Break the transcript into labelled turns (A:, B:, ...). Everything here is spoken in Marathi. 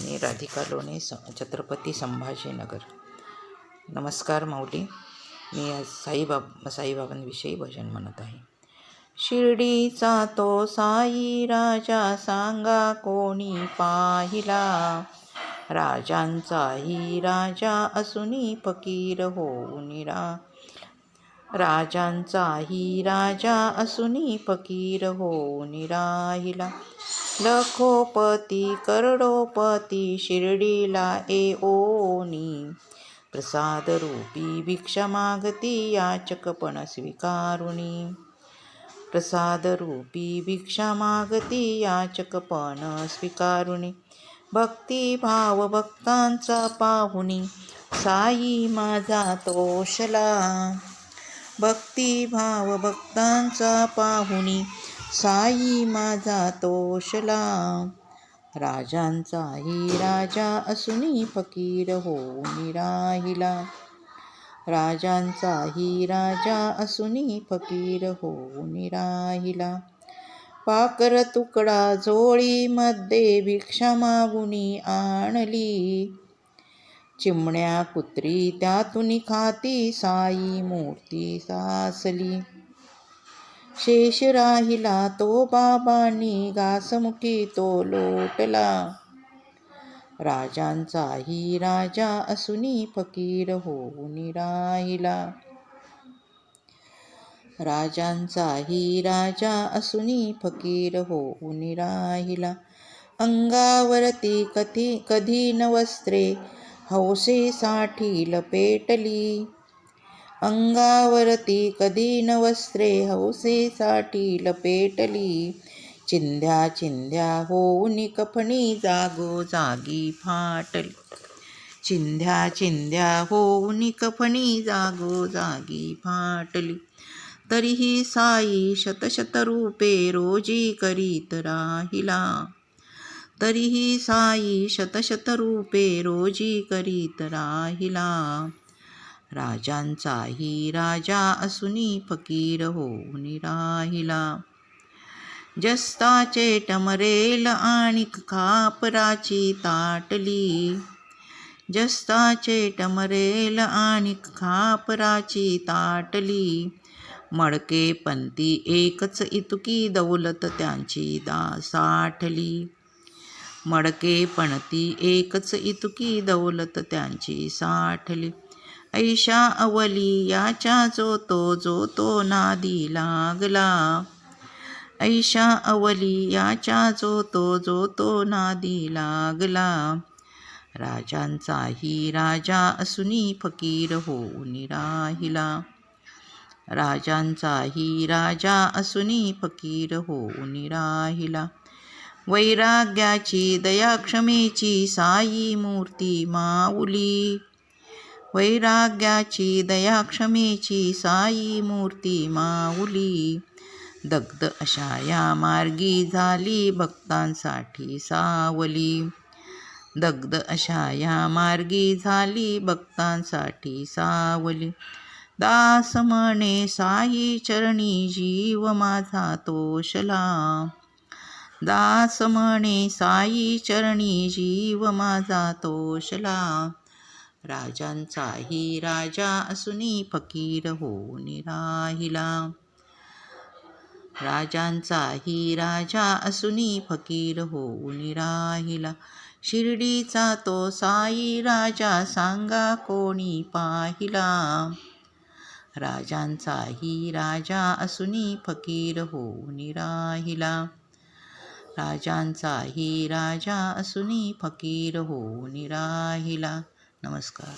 A: मी राधिका लोणे स छत्रपती संभाजीनगर. नमस्कार माऊली. मी आज साईबाब साईबाबांविषयी भजन म्हणत आहे. शिर्डीचा तो साई राजा सांगा कोणी पाहिला? राजांचाही राजा असूनी फकीर होऊनिरा राजांचाही राजा असूनी फकीर होऊन राहिला लखोपती करोडोपती शिर्डीला येओनी प्रसाद रूपी भिक्षा मागती याचकपण स्वीकारुणी. प्रसाद रूपी भिक्षा मागती याचकपण स्वीकारुणी. भक्तिभाव भक्तांचा पाहुणी साई माझा तोषला. भक्तिभाव भक्तांचा पाहुणी साई माझा तोषला. राजांचाही राजा असूनी फकीर होऊन राहिला. राजांचाही राजा असूनी फकीर होऊन राहिला. पाकर तुकडा झोळीमध्ये भिक्षा मागुनी आणली. चिमण्या कुत्री त्यातून खाती साई मूर्ती सासली. शेष राहिला तो बाबांनी घासमुखी तो लोटला. राजांचाही राजा असूनी फकीर होऊन राहिला. राजांचाही राजा असूनी फकीर होऊन राहिला. अंगावरती कधी कधी न वस्त्रे हौसेसाठी लपेटली. अंगावरती कधी न वस्त्रे हौसेसाठी लपेटली. चिंध्या चिंध्या होऊन कफणी जागो जागी फाटली. चिंध्या चिंध्या होऊन कफणी जागो जागी फाटली. तरीही साई शतशत रूपे रोजी करीत राहिला. तरीही साई शतशत रूपे रोजी करीत राहिला. राजांचाही राजा असूनी फकीर होऊन राहिला. जस्ताचे टमरेल आणि खापराची ताटली. जस्ताचे टमरेल आणि खापराची ताटली. मडके पंती एकच इतुकी दौलत त्यांची दा साठली मडके पणती एकच इतुकी दौलत त्यांची साठली. ऐशा अवली याच्या जो तो जो तो नादी लागला. ऐशा अवली याच्या जो तो जो तो नादी लागला. राजांचाही राजा असूनी फकीर होऊन राहिला. राजांचाही राजा असूनी फकीर होऊन राहिला. वैराग्याची दयाक्षमेची साई मूर्ती माऊली. वैराग्याची दयाक्षमेची साई मूर्ती माऊली दग्ध अशा या मार्गी झाली भक्तांसाठी सावली दग्ध अशा या मार्गी झाली भक्तांसाठी सावली दास म्हणे साई चरणी जीव माझा तोषला दास म्हणे साई चरणी जीव माझा तोषला राजांचाही राजा असूनी फकीर हो राहिला. राजांचाही राजा असूनी फकीर होऊन राहिला. शिर्डीचा तो साई राजा सांगा कोणी पाहिला? राजांचाही राजा असूनी फकीर होऊन राहिला. राजांचाही राजा असूनी फकीर होऊन राहिला. नमस्कार